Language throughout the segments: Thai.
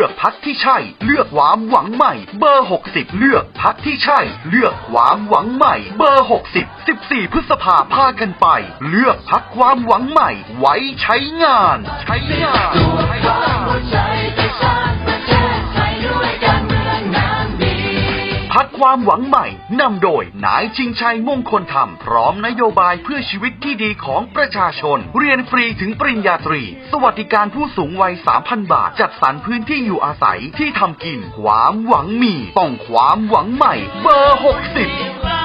ือกพักที่ใช่ เลือกความหวังใหม่ เบอร์ 60 เลือกพักที่ใช่ เลือกความหวังใหม่ เบอร์ 60 14 พฤษภาพากันไป เลือกพักความหวังใหม่ ไว้ใช้งาน ใช้งานพัก ความหวังใหม่นำโดยนายชิงชัยมงคลธรรม พร้อมนโยบายเพื่อชีวิตที่ดีของประชาชน เรียนฟรีถึงปริญญาตรี สวัสดิการผู้สูงวัย 3,000 บาท จัดสรรพื้นที่อยู่อาศัยที่ทำกิน ความหวังมี ต้องความหวังใหม่ เบอร์ 60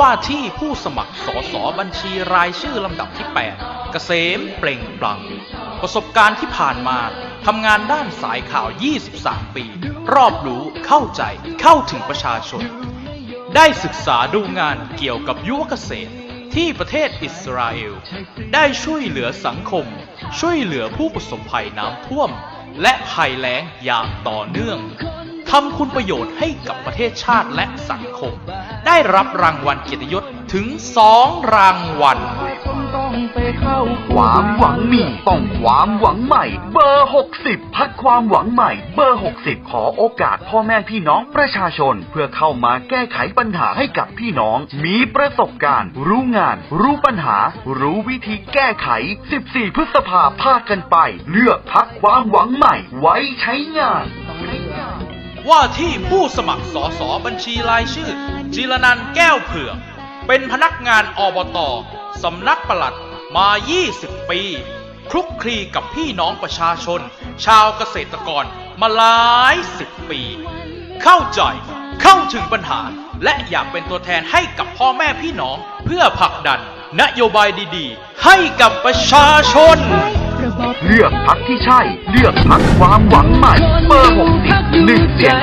ว่าที่ผู้สมัครสสบัญชีรายชื่อลำดับที่ 8 เกษมเปล่งปลั่งประสบการณ์ที่ผ่านมาทำงานด้านสายข่าว 23 ปี รอบรู้เข้าใจเข้าถึงประชาชน ได้ศึกษาดูงานเกี่ยวกับยุวเกษตรที่ประเทศอิสราเอล ได้ช่วยเหลือสังคม ช่วยเหลือผู้ประสบภัยน้ำท่วม และภัยแล้งอย่างต่อเนื่อง ทำคุณประโยชน์ให้กับประเทศชาติและสังคม ได้รับรางวัลเกียรติยศถึงสองรางวัล ความหวังมีต้องความหวังใหม่ เบอร์ 60 พักความหวังใหม่ เบอร์ 60 ขอโอกาสพ่อแม่พี่น้องประชาชน เพื่อเข้ามาแก้ไขปัญหาให้กับพี่น้อง มีประสบการณ์ รู้งาน รู้ปัญหา รู้วิธีแก้ไข 14 พฤษภาพากันไป เลือกพักความหวังใหม่ ไว้ใช้งาน ว่าที่ผู้สมัครสสบัญชีรายชื่อ จิรนันแก้วเผือก เป็นพนักงานอบตสำนักปลัดมา 20 ปี คลุกคลีกับพี่น้องประชาชน ชาวเกษตรกรมาหลายสิบปี เข้าใจเข้าถึงปัญหา และอยากเป็นตัวแทนให้กับพ่อแม่พี่น้องเพื่อผลักดัน นโยบายดีๆ ให้กับประชาชน เลือกพักที่ใช่ เลือกพักความหวังใหม่ เบอร์หกสิบหนึ่งเจ็ด